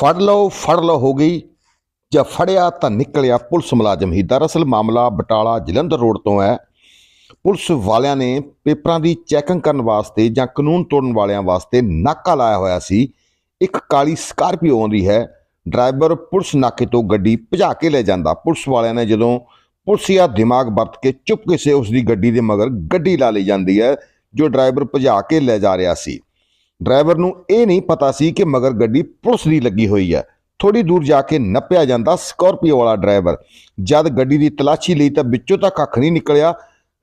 ਫੜ ਲਓ ਫੜ ਲਓ ਹੋ ਗਈ। ਜਾਂ ਫੜਿਆ ਤਾਂ ਨਿਕਲਿਆ ਪੁਲਿਸ ਮੁਲਾਜ਼ਮ ਹੀ। ਦਰਅਸਲ ਮਾਮਲਾ ਬਟਾਲਾ ਜਲੰਧਰ ਰੋਡ ਤੋਂ ਹੈ। ਪੁਲਿਸ ਵਾਲਿਆਂ ਨੇ ਪੇਪਰਾਂ ਦੀ ਚੈਕਿੰਗ ਕਰਨ ਵਾਸਤੇ ਜਾਂ ਕਾਨੂੰਨ ਤੋੜਨ ਵਾਲਿਆਂ ਵਾਸਤੇ ਨਾਕਾ ਲਾਇਆ ਹੋਇਆ ਸੀ। ਇੱਕ ਕਾਲੀ ਸਕਾਰਪੀਓ ਆਉਂਦੀ ਹੈ। ਡਰਾਈਵਰ ਪੁਲਿਸ ਨਾਕੇ ਤੋਂ ਗੱਡੀ ਭਜਾ ਕੇ ਲੈ ਜਾਂਦਾ। ਪੁਲਿਸ ਵਾਲਿਆਂ ਨੇ ਜਦੋਂ ਪੁਲਸੀਆ ਦਿਮਾਗ ਵਰਤ ਕੇ ਚੁੱਪ ਕਿਸੇ ਉਸ ਦੀ ਗੱਡੀ ਦੇ ਮਗਰ ਗੱਡੀ ਲਾ ਲਈ ਜਾਂਦੀ ਹੈ, ਜੋ ਡਰਾਈਵਰ ਭਜਾ ਕੇ ਲੈ ਜਾ ਰਿਹਾ ਸੀ। ਡਰਾਈਵਰ ਨੂੰ ਇਹ ਨਹੀਂ ਪਤਾ ਸੀ ਕਿ ਮਗਰ ਗੱਡੀ ਪੁਲਿਸ ਦੀ ਲੱਗੀ ਹੋਈ ਹੈ। ਥੋੜੀ ਦੂਰ ਜਾ ਕੇ ਨੱਪਿਆ ਜਾਂਦਾ ਸਕਾਰਪੀਓ ਵਾਲਾ ਡਰਾਈਵਰ। ਜਦ ਗੱਡੀ ਦੀ ਤਲਾਸ਼ੀ ਲਈ ਤਾਂ ਵਿੱਚੋਂ ਤਾਂ ਕੱਖ ਨਹੀਂ ਨਿਕਲਿਆ।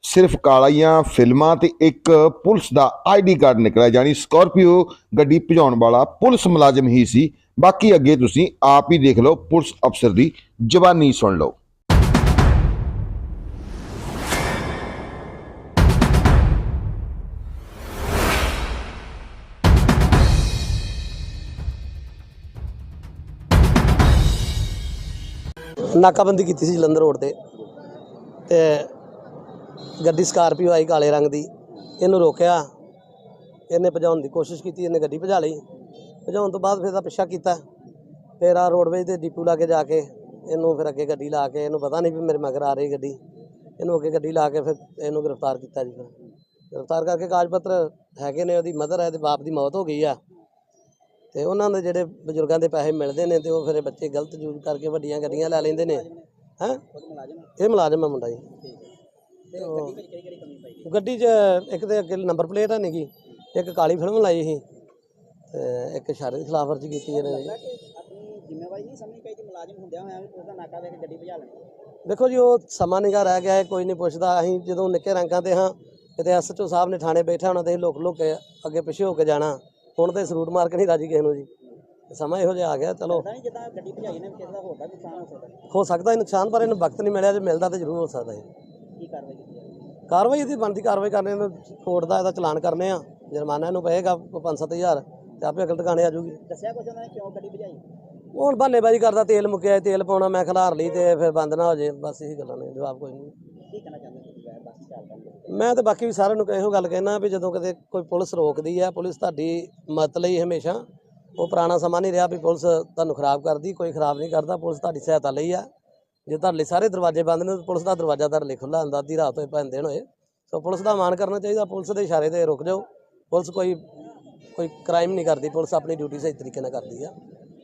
ਸਿਰਫ ਕਾਲੀਆਂ ਫਿਲਮਾਂ ਤੇ ਇੱਕ ਪੁਲਿਸ ਦਾ ਆਈਡੀ ਕਾਰਡ ਨਿਕਲਿਆ ਜਾਨੀ ਸਕਾਰਪੀਓ ਗੱਡੀ ਭਜਾਉਣ ਵਾਲਾ ਪੁਲਿਸ ਮੁਲਾਜ਼ਮ ਹੀ ਸੀ। ਬਾਕੀ ਅੱਗੇ ਤੁਸੀਂ ਆਪ ਹੀ ਦੇਖ ਲਓ, ਪੁਲਿਸ ਅਫਸਰ ਦੀ ਜ਼ਬਾਨੀ ਸੁਣ ਲਓ। ਨਾਕਾਬੰਦੀ ਕੀਤੀ ਸੀ ਜਲੰਧਰ ਰੋਡ ਤੇ। ਤੇ ਗੱਡੀ ਸਕਾਰਪੀਓ ਆਈ ਕਾਲੇ ਰੰਗ ਦੀ। ਇਹਨੂੰ ਰੋਕਿਆ। ਇਹਨੇ ਭਜਾਉਣ ਦੀ ਕੋਸ਼ਿਸ਼ ਕੀਤੀ। ਇਹਨੇ ਗੱਡੀ ਭਜਾ ਲਈ। ਭਜਾਉਣ ਤੋਂ ਬਾਅਦ ਫਿਰ ਇਹਦਾ ਪਿੱਛਾ ਕੀਤਾ। ਫਿਰ ਆ ਰੋਡਵੇਜ ਤੇ ਡਿਪੂ ਲਾ ਕੇ ਜਾ ਕੇ ਇਹਨੂੰ ਫਿਰ ਅੱਗੇ ਗੱਡੀ ਲਾ ਕੇ ਇਹਨੂੰ ਪਤਾ ਨਹੀਂ ਵੀ ਮੇਰੇ ਮਗਰ ਆ ਰਹੀ ਗੱਡੀ। ਇਹਨੂੰ ਅੱਗੇ ਗੱਡੀ ਲਾ ਕੇ ਫਿਰ ਇਹਨੂੰ ਗ੍ਰਿਫਤਾਰ ਕੀਤਾ ਜੀ ਫਿਰ। ਗ੍ਰਿਫਤਾਰ ਕਰਕੇ ਕਾਗਜ਼ ਪੱਤਰ ਹੈਗੇ ਨੇ, ਉਹਦੀ ਮਦਰ ਹੈ ਤੇ ਬਾਪ ਦੀ ਮੌਤ ਹੋ ਗਈ ਆ। ਤੇ ਉਹਨਾਂ ਦੇ ਜਿਹੜੇ ਬਜ਼ੁਰਗਾਂ ਦੇ ਪੈਸੇ ਮਿਲਦੇ ਨੇ ਤੇ ਉਹ ਫਿਰ ਇਹ ਬੱਚੇ ਗਲਤ ਯੂਜ਼ ਕਰਕੇ ਵੱਡੀਆਂ ਗੱਡੀਆਂ ਲੈ ਲੈਂਦੇ ਨੇ। ਹੈ? ਇਹ ਮੁਲਾਜ਼ਮ ਹੈ ਮੁੰਡਾ ਜੀ। ਉਹ ਗੱਡੀ 'ਚ ਇੱਕ ਤੇ ਅੱਗੇ ਨੰਬਰ ਪਲੇਟ ਹੈ ਨਹੀਂਗੀ ਇੱਕ ਕਾਲੀ ਫਿਲਮ ਲਾਈ ਸੀ ਤੇ ਇੱਕ ਇਸ਼ਾਰੇ ਦੀ ਖਿਲਾਫਵਰਜੀ ਕੀਤੀ ਇਹਨੇ ਜ਼ਿੰਮੇਵਾਰੀ ਨਹੀਂ ਸਮਝਣੀ ਚਾਹੀਦੀ ਮੁਲਾਜ਼ਮ ਹੁੰਦਿਆਂ ਹੋਇਆਂ ਵੀ ਪੁਲਿਸ ਦਾ ਨਾਕਾ ਦੇ ਕੇ ਗੱਡੀ ਭਜਾ ਲੈਣੀ। ਦੇਖੋ ਜੀ ਉਹ ਸਮਾਂ ਨਿਗਾ ਰਹਿ ਗਿਆ ਹੈ ਕੋਈ ਨਹੀਂ ਪੁੱਛਦਾ। ਅਸੀਂ ਜਦੋਂ ਨਿੱਕੇ ਰੰਗਾਂ ਤੇ ਹਾਂ ਕਿਤੇ ਐਸਐਚਓ ਸਾਹਿਬ ਨੇ ਥਾਣੇ ਬੈਠਾ ਹੋਣਾ ਤੇ ਅਸੀਂ ਲੁਕ ਲੁਕ ਕੇ ਅੱਗੇ ਪਿੱਛੇ ਹੋ ਕੇ ਜਾਣਾ। ਹੁਣ ਤੇ ਸਰੂਟ ਮਾਰ ਕੇ ਨਹੀਂ ਰਾਜੀ ਕਿਸੇ ਨੂੰ ਜੀ। ਸਮਾਂ ਇਹੋ ਜਿਹਾ ਆ ਗਿਆ ਚਲੋ। ਪਤਾ ਨਹੀਂ ਜਿੱਦਾਂ ਗੱਡੀ ਭਜਾਈ ਨੇ ਕਿਸੇ ਦਾ ਹੋਰ ਦਾ ਵੀ ਨੁਕਸਾਨ ਹੋ ਸਕਦਾ ਹੋ। ਸਕਦਾ ਹੈ ਨੁਕਸਾਨ ਪਰ ਇਹਨੂੰ ਵਕਤ ਨਹੀਂ ਮਿਲਿਆ ਜੇ ਮਿਲਦਾ ਤੇ ਜ਼ਰੂਰ ਹੋ ਸਕਦਾ ਹੈ ਕੀ ਕਾਰਵਾਈ ਕੀਤੀ ਜਾਵੇ? ਕਾਰਵਾਈ ਇਹਦੀ ਬਣਦੀ ਕਾਰਵਾਈ ਕਰਨੇ ਨੂੰ ਕੋਰਟ ਦਾ ਇਹਦਾ ਚਲਾਨ ਕਰਨੇ ਆ। ਜੁਰਮਾਨਾ ਇਹਨੂੰ ਪਏਗਾ 5-7000 ਤੇ ਆਪੇ ਅਕਲ ਟਿਕਾਣੇ ਆ ਜੂਗੀ ਦੱਸਿਆ ਕੁਛ ਉਹਨਾਂ ਨੇ ਕਿਉਂ ਗੱਡੀ ਭਜਾਈ? ਹੁਣ ਬਹਾਨੇਬਾਜ਼ੀ ਕਰਦਾ ਤੇਲ ਮੁੱਕਿਆ ਤੇਲ ਪਾਉਣਾ ਮੈਂ ਖਿਲਾਰ ਲਈ ਤੇ ਫਿਰ ਬੰਦ ਨਾ ਹੋ ਜੇ ਬਸ ਇਹੀ ਗੱਲਾਂ ਨੇ ਜਵਾਬ ਕੋਈ ਨਹੀਂ। ਕੀ ਕਹਿਣਾ ਚਾਹੁੰਦੇ ਮੈਂ ਤਾਂ ਬਾਕੀ ਵੀ ਸਾਰਿਆਂ ਨੂੰ ਇਹੋ ਗੱਲ ਕਹਿਣਾ ਵੀ ਜਦੋਂ ਕਿਤੇ ਕੋਈ ਪੁਲਿਸ ਰੋਕਦੀ ਹੈ ਪੁਲਿਸ ਤੁਹਾਡੀ ਮਦਦ ਲਈ ਹਮੇਸ਼ਾ। ਉਹ ਪੁਰਾਣਾ ਸਮਾਂ ਨਹੀਂ ਰਿਹਾ ਵੀ ਪੁਲਿਸ ਤੁਹਾਨੂੰ ਖਰਾਬ ਕਰਦੀ, ਕੋਈ ਖਰਾਬ ਨਹੀਂ ਕਰਦਾ, ਪੁਲਿਸ ਤੁਹਾਡੀ ਸਹਾਇਤਾ ਲਈ ਆ। ਜੇ ਤੁਹਾਡੇ ਲਈ ਸਾਰੇ ਦਰਵਾਜ਼ੇ ਬੰਦ ਨੇ, ਤਾਂ ਪੁਲਿਸ ਦਾ ਦਰਵਾਜ਼ਾ ਤੁਹਾਡੇ ਲਈ ਖੁੱਲਾ ਹੁੰਦਾ, ਅੱਧੀ ਰਾਤ ਹੋਏ ਭਾਵੇਂ ਦਿਨ ਹੋਏ। ਸੋ ਪੁਲਿਸ ਦਾ ਮਾਣ ਕਰਨਾ ਚਾਹੀਦਾ, ਪੁਲਿਸ ਦੇ ਇਸ਼ਾਰੇ ਤੇ ਰੁਕ ਜਾਓ। ਪੁਲਿਸ ਕੋਈ ਕੋਈ ਕ੍ਰਾਈਮ ਨਹੀਂ ਕਰਦੀ, ਪੁਲਿਸ ਆਪਣੀ ਡਿਊਟੀ ਸਹੀ ਤਰੀਕੇ ਨਾਲ ਕਰਦੀ ਆ।